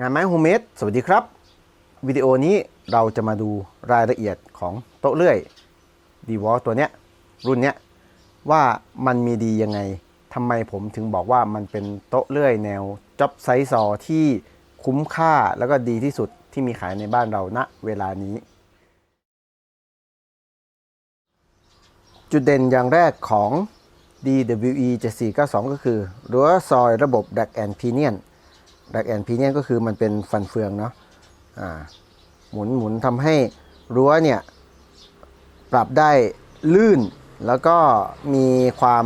งานไม้โฮมเมดสวัสดีครับ วิดีโอนี้เราจะมาดูรายละเอียดของโต๊ะเลื่อยดีวอลตัวเนี้ยรุ่นเนี้ยว่ามันมีดียังไงทำไมผมถึงบอกว่ามันเป็นโต๊ะเลื่อยแนวจ็อบไซส์ซอที่คุ้มค่าแล้วก็ดีที่สุดที่มีขายในบ้านเราณเวลานี้ จุดเด่นอย่างแรกของ DWE 7492 ก็คือรั้วซอยระบบ Drag and Pinion Drag and Pinion ก็คือมันเป็นฟันเฟืองเนาะอ่าหมุนหมุนทำให้รั้วเนี่ยปรับได้ลื่นแล้วก็มีความ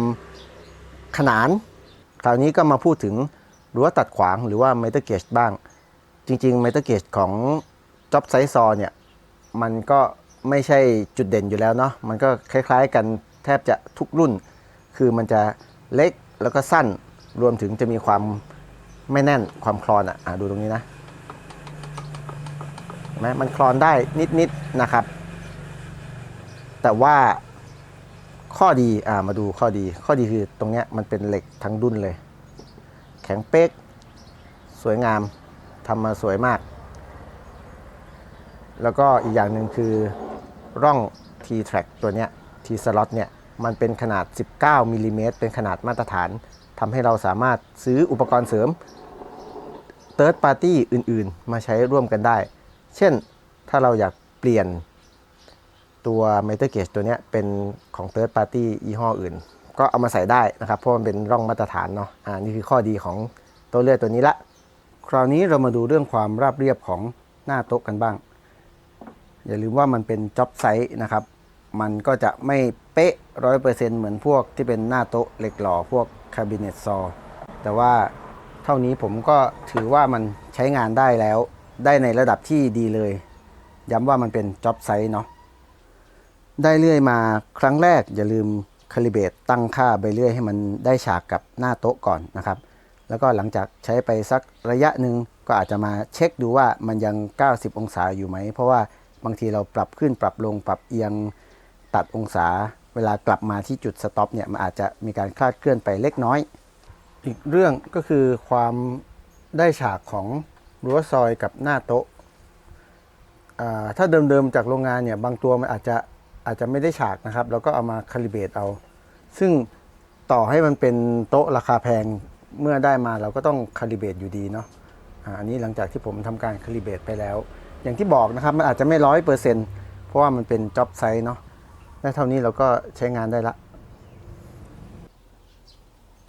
ขนาน คราวนี้ก็มาพูดถึงรั้วตัดขวางหรือว่า Metal Gauge บ้าง จริงๆ Metal Gauge ของ Job Size Saw เนี่ยมันก็ไม่ใช่จุดเด่นอยู่แล้วเนาะมันก็คล้ายๆกันแทบจะทุกรุ่น คือมันจะเล็กแล้วก็สั้นรวมถึงจะมีความ ไม่แน่นความคลอนอะอะดูตรงนี้นะเห็นไหมมันคลอนได้นิดๆนะครับ แต่ว่าข้อดีอ่ามาดูข้อดี ข้อดีคือตรงเนี้ยมันเป็นเหล็กทั้งดุนเลย แข็งเป๊ก สวยงามทำมาสวยมาก แล้วก็อีกอย่างหนึ่งคือร่อง T-track ตัวเนี้ย T-slot เนี่ยมันเป็นขนาด 19มิลลิเมตรเป็นขนาดมาตรฐาน ทำให้เราสามารถซื้ออุปกรณ์เสริม Third Party อื่นๆ มาใช้ร่วมกันได้ เช่นถ้าเราอยากเปลี่ยนตัว Metal Gauge ตัวนี้เป็นของ Third Party ยี่ห้ออื่น ก็เอามาใส่ได้นะครับ เพราะมันเป็นร่องมาตรฐานเนาะอ่านี่คือข้อดีของตัวเลือกตัวนี้ละ คราวนี้เรามาดูเรื่องความราบเรียบของหน้าโต๊ะกันบ้าง อย่าลืมว่ามันเป็นจ็อบไซส์นะครับ มันก็จะไม่เป๊ะร้อยเปอร์เซ็นต์เหมือนพวกที่เป็นหน้าโต๊ะเหล็กหล่อพวกคาบิเนตซอแต่ว่าเท่านี้ผมก็ถือว่ามันใช้งานได้แล้ว ได้ในระดับที่ดีเลย ย้ำว่ามันเป็นจ็อบไซส์เนาะได้เลื่อยมาครั้งแรกอย่าลืมคาลิเบตตั้งค่าใบเลื่อยให้มันได้ฉากกับหน้าโต๊ะก่อนนะครับ แล้วก็หลังจากใช้ไปสักระยะหนึ่งก็อาจจะมาเช็คดูว่ามันยัง 90 องศาอยู่ไหม เพราะว่าบางทีเราปรับขึ้นปรับลงปรับเอียง ตัดองศาเวลากลับมาที่จุดสต็อปเนี่ยมันอาจจะมีการคลาดเคลื่อนไปเล็กน้อย อีกเรื่องก็คือความได้ฉากของรั้วซอยกับหน้าโต๊ะถ้าเดิมๆจากโรงงานเนี่ยบางตัวมันอาจจะอาจจะไม่ได้ฉากนะครับ แล้วก็เอามาคาลิเบตเอา ซึ่งต่อให้มันเป็นโต๊ะราคาแพงเมื่อได้มาเราก็ต้องคาลิเบตอยู่ดีเนาะอันนี้หลังจากที่ผมทำการคาลิเบตไปแล้ว อย่างที่บอกนะครับมันอาจจะไม่ร้อยเปอร์เซ็นต์เพราะว่ามันเป็นจ็อบไซส์เนาะ และเท่านี้เราก็ใช้งานได้ละ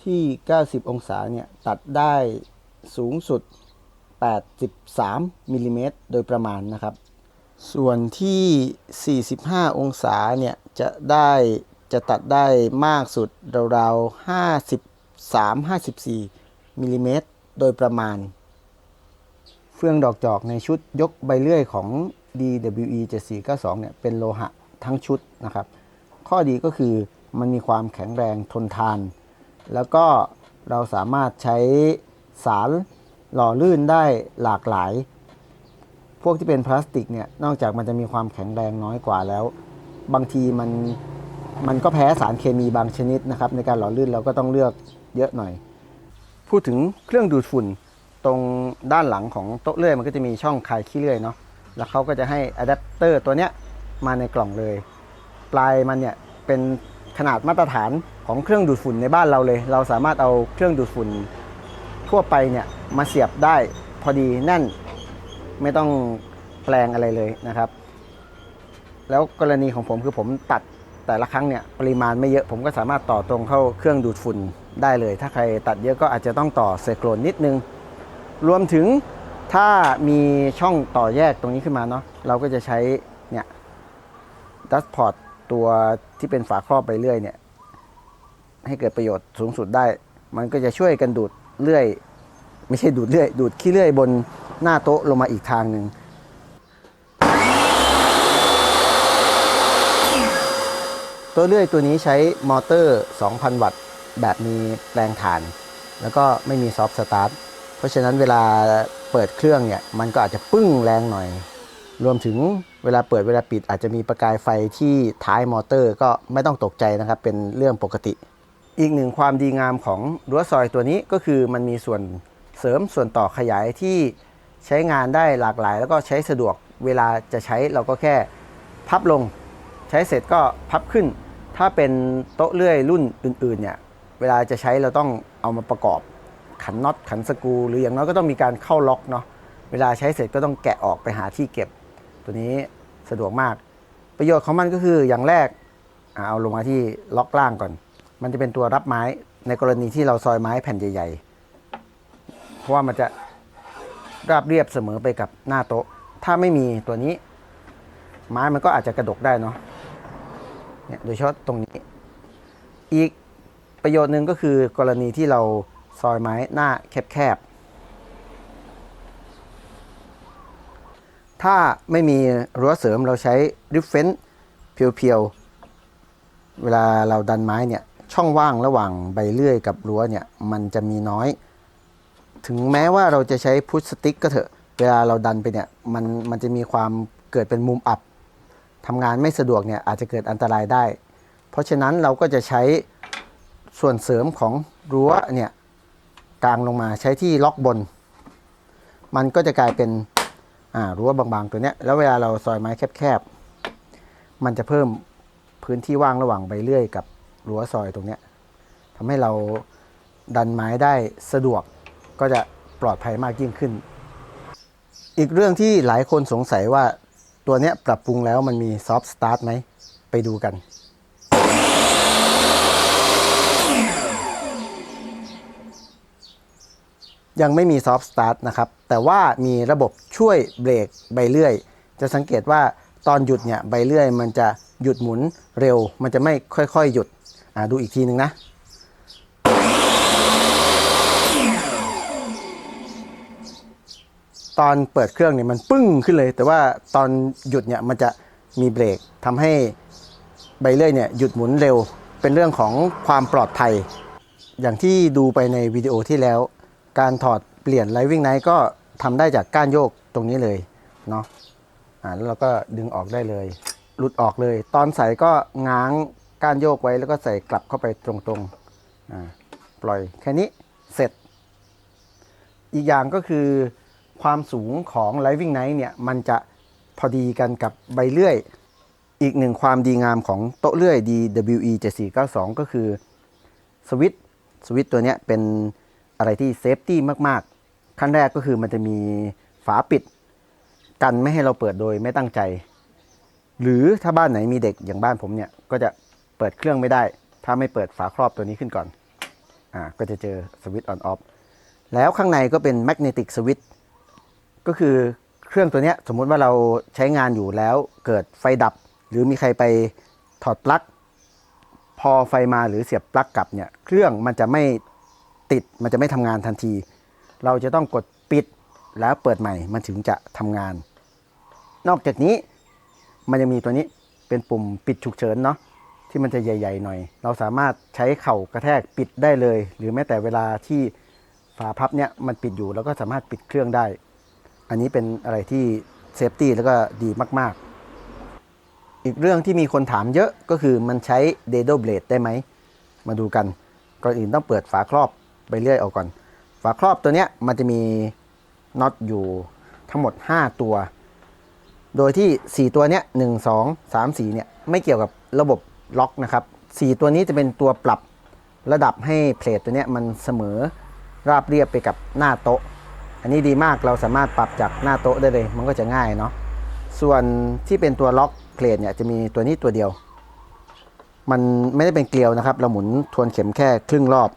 ที่ 90 องศาเนี่ย ตัดได้สูงสุด 83มิลลิเมตรโดยประมาณนะครับ ส่วนที่ 45 องศาเนี่ย จะได้จะตัดได้มากสุดราวๆ53-54มิลลิเมตรโดยประมาณ เฟืองดอกจอกในชุดยกใบเลื่อยของ DWE 7492เนี่ยเป็นโลหะ ทั้งชุดนะครับ ข้อดีก็คือมันมีความแข็งแรงทนทาน แล้วก็เราสามารถใช้สารหล่อลื่นได้หลากหลาย พวกที่เป็นพลาสติกเนี่ยนอกจากมันจะมีความแข็งแรงน้อยกว่าแล้ว บางทีมันมันก็แพ้สารเคมีบางชนิดนะครับ ในการหล่อลื่นเราก็ต้องเลือกเยอะหน่อย พูดถึงเครื่องดูดฝุ่นตรงด้านหลังของโต๊ะเลื่อยมันก็จะมีช่องคลายขี้เลื่อยเนาะแล้วเขาก็จะให้อะแดปเตอร์ตัวเนี้ย มาในกล่องเลย ปลายมันเนี่ยเป็นขนาดมาตรฐานของเครื่องดูดฝุ่นในบ้านเราเลย เราสามารถเอาเครื่องดูดฝุ่นทั่วไปเนี่ยมาเสียบได้พอดีแน่นไม่ต้องแปลงอะไรเลยนะครับ แล้วกรณีของผมคือผมตัดแต่ละครั้งเนี่ยปริมาณไม่เยอะผมก็สามารถต่อตรงเข้าเครื่องดูดฝุ่นได้เลย ถ้าใครตัดเยอะก็อาจจะต้องต่อเซโครนนิดนึง รวมถึงถ้ามีช่องต่อแยกตรงนี้ขึ้นมาเนาะเราก็จะใช้ ดัสพอร์ตตัวที่เป็นฝาครอบไปเรื่อยเนี่ย ให้เกิดประโยชน์สูงสุดได้ มันก็จะช่วยกันดูดเลื่อย ไม่ใช่ดูดเลื่อย ดูดขี้เลื่อยบนหน้าโต๊ะลงมาอีกทางหนึ่งตัวเลื่อยตัวนี้ใช้มอเตอร์ 2,000 วัตต์ แบบมีแรงถ่าน แล้วก็ไม่มีซอฟต์สตาร์ท เพราะฉะนั้นเวลาเปิดเครื่องเนี่ย มันก็อาจจะปึ้งแรงหน่อย รวมถึง เวลาเปิดเวลาปิดอาจจะมีประกายไฟที่ท้ายมอเตอร์ก็ไม่ต้องตกใจนะครับ เป็นเรื่องปกติ อีกหนึ่งความดีงามของรั้วซอยตัวนี้ก็คือมันมีส่วนเสริมส่วนต่อขยายที่ใช้งานได้หลากหลาย แล้วก็ใช้สะดวกเวลาจะใช้เราก็แค่พับลง ใช้เสร็จก็พับขึ้น ถ้าเป็นโต๊ะเลื่อยรุ่นอื่นๆเนี่ยเวลาจะใช้เราต้องเอามาประกอบขันน็อตขันสกรูหรืออย่างน้อยก็ต้องมีการเข้าล็อกเนาะเวลาใช้เสร็จก็ต้องแกะออกไปหาที่เก็บ ตัวนี้สะดวกมาก ประโยชน์ของมันก็คืออย่างแรกเอาลงมาที่ล็อกล่างก่อน มันจะเป็นตัวรับไม้ในกรณีที่เราซอยไม้แผ่นใหญ่ ๆ เพราะว่ามันจะราบเรียบเสมอไปกับหน้าโต๊ะ ถ้าไม่มีตัวนี้ ไม้มันก็อาจจะกระดกได้เนาะเนี่ยโดยเฉพาะตรงนี้ อีกประโยชน์หนึ่งก็คือกรณีที่เราซอยไม้หน้าแคบๆ ถ้าไม่มีรั้วเสริมเราใช้ริฟเฟนเพียวๆ เวลาเราดันไม้เนี่ยช่องว่างระหว่างใบเลื่อยกับรั้วเนี่ยมันจะมีน้อย ถึงแม้ว่าเราจะใช้พุชสติ๊กก็เถอะ เวลาเราดันไปเนี่ยมันมันจะมีความเกิดเป็นมุมอับทำงานไม่สะดวกเนี่ยอาจจะเกิดอันตรายได้ เพราะฉะนั้นเราก็จะใช้ส่วนเสริมของรั้วเนี่ยกลางลงมาใช้ที่ล็อกบน มันก็จะกลายเป็น อ่ารั้วบางๆตัวเนี้ยแล้วเวลาเราซอยไม้แคบๆมันจะเพิ่มพื้นที่ว่างระหว่างใบเลื่อยกับรั้วซอยตรงเนี้ยทำให้เราดันไม้ได้สะดวกก็จะปลอดภัยมากยิ่งขึ้น อีกเรื่องที่หลายคนสงสัยว่าตัวเนี้ยปรับปรุงแล้วมันมีซอฟต์สตาร์ทไหมไปดูกัน ยังไม่มีซอฟต์สตาร์ทนะครับ แต่ว่ามีระบบช่วยเบรกใบเลื่อย จะสังเกตว่าตอนหยุดเนี่ยใบเลื่อยมันจะหยุดหมุนเร็ว มันจะไม่ค่อยๆ หยุดดูอีกทีหนึ่งนะ ตอนเปิดเครื่องเนี่ยมันปึ้งขึ้นเลย แต่ว่าตอนหยุดเนี่ยมันจะมีเบรกทำให้ใบเลื่อยเนี่ยหยุดหมุนเร็ว เป็นเรื่องของความปลอดภัย อย่างที่ดูไปในวิดีโอที่แล้ว การถอดเปลี่ยนไลวิ่งไนท์ก็ทำได้จากก้านโยกตรงนี้เลยเนาะอ่าแล้วเราก็ดึงออกได้เลย หลุดออกเลย ตอนใส่ก็ง้างก้านโยกไว้แล้วก็ใส่กลับเข้าไปตรงๆอ่าปล่อยแค่นี้เสร็จ อีกอย่างก็คือความสูงของ Living Knight เนี่ยมันจะพอดีกันกับใบเลื่อย อีกหนึ่งความดีงามของโต๊ะเลื่อย DWE 7492 ก็คือสวิตสวิตตัวเนี้ยเป็น อะไรที่เซฟตี้มากๆ ขั้นแรกก็คือมันจะมีฝาปิด กันไม่ให้เราเปิดโดยไม่ตั้งใจ หรือถ้าบ้านไหนมีเด็กอย่างบ้านผมเนี่ย ก็จะเปิดเครื่องไม่ได้ ถ้าไม่เปิดฝาครอบตัวนี้ขึ้นก่อนอ่าก็จะเจอสวิตช์ออนออฟแล้วข้างในก็เป็นแมกเนติกสวิตช์ก็คือเครื่องตัวนี้สมมุติว่าเราใช้งานอยู่แล้วเกิดไฟดับ หรือมีใครไปถอดปลั๊กพอไฟมาหรือเสียบปลั๊กกลับเนี่ยเครื่องมันจะไม่ ติดมันจะไม่ทำงานทันที เราจะต้องกดปิดแล้วเปิดใหม่มันถึงจะทำงาน นอกจากนี้มันยังมีตัวนี้เป็นปุ่มปิดฉุกเฉินเนาะที่มันจะใหญ่ ๆ หน่อย เราสามารถใช้เข่ากระแทกปิดได้เลย หรือแม้แต่เวลาที่ฝาพับเนี่ยมันปิดอยู่เราก็สามารถปิดเครื่องได้ อันนี้เป็นอะไรที่เซฟตี้แล้วก็ดีมากๆ อีกเรื่องที่มีคนถามเยอะก็คือมันใช้เดโดเบลดได้ไหม มาดูกัน ก่อนอื่นต้องเปิดฝาครอบ ไปเรื่อยออกก่อน ฝาครอบตัวเนี้ยมันจะมีน็อตอยู่ทั้งหมด 5 ตัว โดยที่ 4 ตัวเนี้ย1 2 3 4เนี่ยไม่เกี่ยวกับระบบล็อกนะครับ 4 ตัวนี้จะเป็นตัวปรับระดับให้เพลทตัวเนี้ยมันเสมอราบเรียบไปกับหน้าโต๊ะ อันนี้ดีมากเราสามารถปรับจากหน้าโต๊ะได้เลย มันก็จะง่ายเนาะ ส่วนที่เป็นตัวล็อกเพลทเนี่ยจะมีตัวนี้ตัวเดียว มันไม่ได้เป็นเกลียวนะครับ เราหมุนทวนเข็มแค่ครึ่งรอบ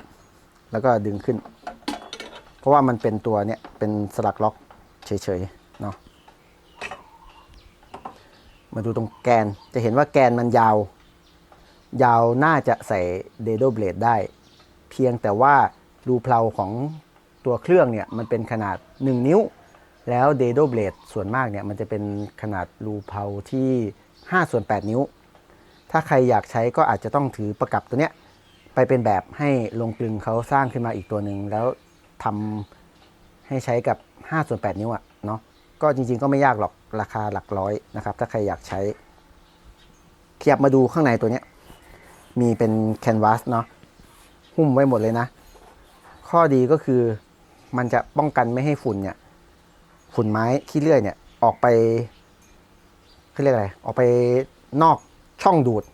แล้วก็ดึงขึ้น เพราะว่ามันเป็นตัวเนี่ยเป็นสลักล็อกเฉยๆเนาะมาดูตรงแกนจะเห็นว่าแกนมันยาว ยาวน่าจะใส่เดโดเบลดได้ เพียงแต่ว่ารูเพลาของตัวเครื่องเนี่ยมันเป็นขนาด 1 นิ้ว แล้วเดโดเบลดส่วนมากเนี่ยมันจะเป็นขนาดรูเพลาที่5ส่วน8นิ้ว ถ้าใครอยากใช้ก็อาจจะต้องถือประกับตัวเนี้ย ไปเป็นแบบให้ลงกลึงเขาสร้างขึ้นมาอีกตัวหนึ่งแล้วทำให้ใช้กับ 5 ส่วน 8 นิ้วอะเนาะก็จริงๆก็ไม่ยากหรอกราคาหลักร้อยนะครับ ถ้าใครอยากใช้ขยับมาดูข้างในตัวเนี้ย มีเป็นแคนวาสเนาะหุ้มไว้หมดเลยนะ ข้อดีก็คือมันจะป้องกันไม่ให้ฝุ่นเนี่ยฝุ่นไม้ขี้เลื่อยเนี่ยออกไปเขาเรียกอะไรออกไปนอกช่องดูด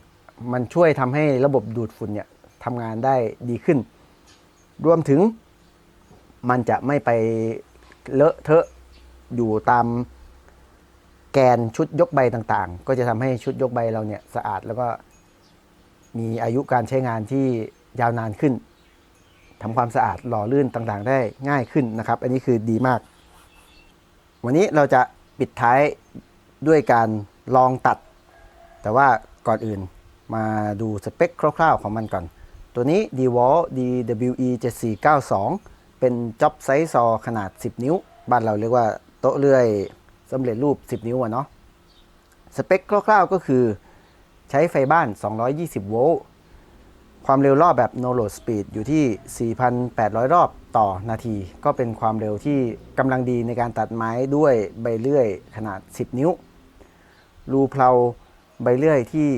มันช่วยทำให้ระบบดูดฝุ่นเนี่ย ทำงานได้ดีขึ้น รวมถึงมันจะไม่ไปเลอะเทอะอยู่ตามแกนชุดยกใบต่างๆ ก็จะทำให้ชุดยกใบเราเนี่ยสะอาดแล้วก็มีอายุการใช้งานที่ยาวนานขึ้นทำความสะอาดหล่อลื่นต่างๆ ได้ง่ายขึ้นนะครับ อันนี้คือดีมาก วันนี้เราจะปิดท้ายด้วยการลองตัด แต่ว่าก่อนอื่นมาดูสเปคคร่าวๆของมันก่อน ตัวนี้ DWAL DWE 7492 เป็นจ็อบไซส์ซอขนาด 10 นิ้ว บ้านเราเรียกว่าโต๊ะเลื่อยสำเร็จรูป 10 นิ้วอะเนาะ สเปคคร่าวๆก็คือใช้ไฟบ้าน 220 โวลต์ ความเร็วรอบแบบ no load speed อยู่ที่ 4,800 รอบต่อนาที ก็เป็นความเร็วที่กำลังดีในการตัดไม้ด้วยใบเลื่อยขนาด 10 นิ้ว รูเพลาใบเลื่อยที่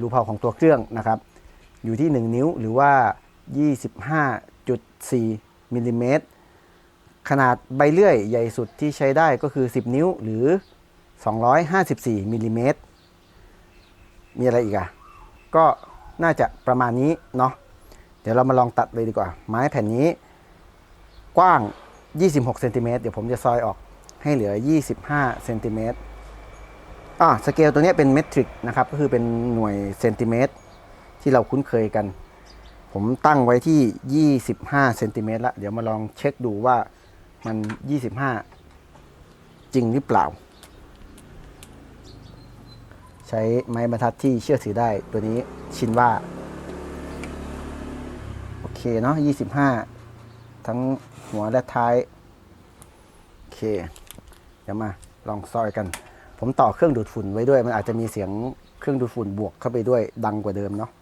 รูเพลาของตัวเครื่องนะครับ อยู่ที่ 1 นิ้วหรือว่า 25.4มิลลิเมตรขนาดใบเลื่อยใหญ่สุดที่ใช้ได้ก็คือ 10 นิ้วหรือ 254มิลลิเมตรมีอะไรอีกอะก็น่าจะประมาณนี้เนาะเดี๋ยวเรามาลองตัดเลยดีกว่า ไม้แผ่นนี้ กว้าง 26เซนติเมตรเดี๋ยวผมจะซอยออกให้เหลือ 25เซนติเมตรอ่าสเกลตัวนี้เป็นเมตริกนะครับ ก็คือเป็นหน่วยเซนติเมตร ที่เราคุ้นเคยกัน ผมตั้งไว้ที่ 25เซนติเมตรละเดี๋ยวมาลองเช็คดูว่ามัน 25 จริงหรือเปล่า ใช้ไม้บรรทัดที่เชื่อถือได้ตัวนี้ชินว่า โอเคเนาะ25 ทั้งหัวและท้าย โอเค เดี๋ยวมาลองซอยกัน ผมต่อเครื่องดูดฝุ่นไว้ด้วย มันอาจจะมีเสียงเครื่องดูดฝุ่นบวกเข้าไปด้วยดังกว่าเดิมเนาะอะ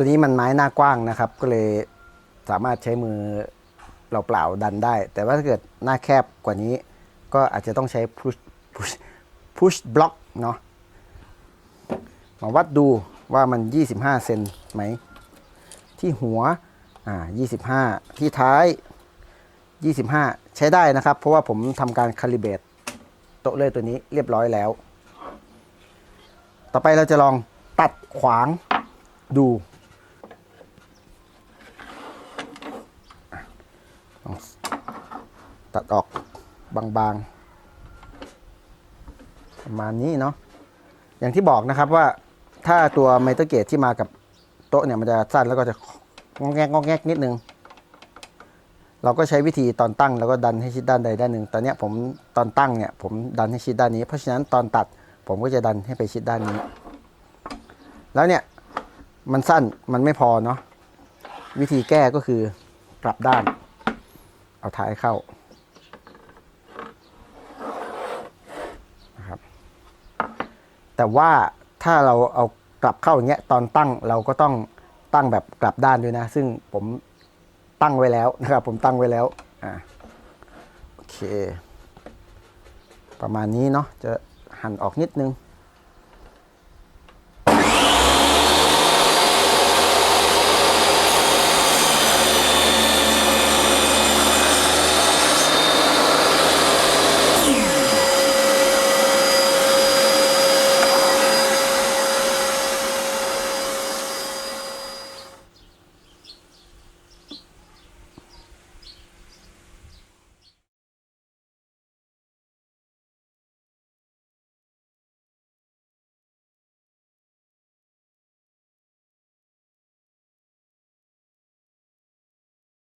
ตัวนี้มันไม้หน้ากว้างนะครับ ก็เลยสามารถใช้มือเปล่าๆดันได้ แต่ว่าถ้าเกิดหน้าแคบกว่านี้ ก็อาจจะต้องใช้ push push block เนาะมาวัดดูว่ามัน 25 เซนไหม ที่หัวอ่า25 ที่ท้าย 25 ใช้ได้นะครับ เพราะว่าผมทำการคาลิเบตโต๊ะเลื่อยตัวนี้เรียบร้อยแล้ว ต่อไปเราจะลองตัดขวางดู ตัดออกบางๆ ประมาณนี้เนาะ อย่างที่บอกนะครับว่าถ้าตัวไมเตอร์เกตที่มากับโต๊ะเนี่ยมันจะสั้นแล้วก็จะงอแงกงอแงกนิดนึง เราก็ใช้วิธีตอนตั้งแล้วก็ดันให้ชิดด้านใดด้านหนึ่ง ตอนนี้ผมตอนตั้งเนี่ยผมดันให้ชิดด้านนี้ เพราะฉะนั้นตอนตัดผมก็จะดันให้ไปชิดด้านนี้ แล้วเนี่ยมันสั้นมันไม่พอเนาะวิธีแก้ก็คือกลับด้าน เอาท้ายเข้านะครับ แต่ว่าถ้าเราเอากลับเข้าอย่างเงี้ยตอนตั้งเราก็ต้องตั้งแบบกลับด้านด้วยนะ ซึ่งผมตั้งไว้แล้วนะครับ ผมตั้งไว้แล้วอ่าโอเค ประมาณนี้เนาะจะหั่นออกนิดนึง